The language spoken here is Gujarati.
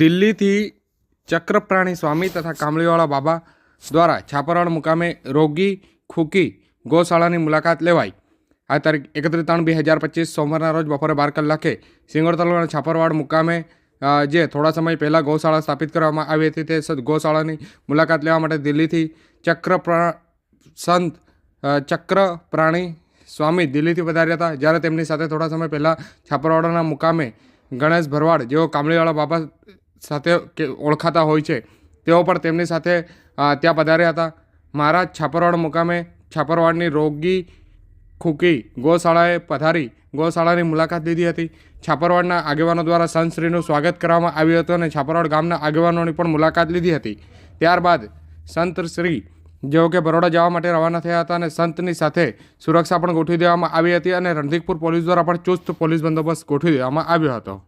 दिल्ली થી ચક્રપ્રાણી સ્વામી તથા કામળેવાળા બાબા દ્વારા છાપરવાડ મુકામે રોગી ખુકી गौशालाની મુલાકાત લેવાઈ આ તારીખ 13/3/2025 સોમવારના રોજ બપોરે 12 કલાકે સિંગર તળના છાપરવાડ મુકામે જે થોડા સમય પહેલા गौशाला સ્થાપિત કરવામાં આવી હતી તે સદ गौशालाની મુલાકાત લેવા માટે દિલ્હી થી ચક્રપ્રાણ સંત ચક્રપ્રાણી સ્વામી દિલ્હી થી પધાર્યા હતા જ્યારે તેમની સાથે થોડા સમય પહેલા છાપરવાડાના મુકામે ગણેશ ભરવાડ જેઓ કામળેવાળા બાબા સાથે કે ઓળખાતા હોય છે તેઓ પણ તેમની સાથે ત્યાં પધાર્યા હતા મહારાજ છાપરવાડ મુકામે છાપરવાડની રોગી ખુકી ગૌશાળાએ પધારી ગૌશાળાની મુલાકાત લીધી હતી છાપરવાડના આગેવાનો દ્વારા સંતશ્રીનું સ્વાગત કરવામાં આવ્યું હતું અને છાપરવાડ ગામના આગેવાનોની પણ મુલાકાત લીધી હતી ત્યારબાદ સંતશ્રી જેઓ કે બરોડા જવા માટે રવાના થયા હતા અને સંતની સાથે સુરક્ષા પણ ગોઠવી દેવામાં આવી હતી અને રણધીકપુર પોલીસ દ્વારા પણ ચુસ્ત પોલીસ બંદોબસ્ત ગોઠવી દેવામાં આવ્યો હતો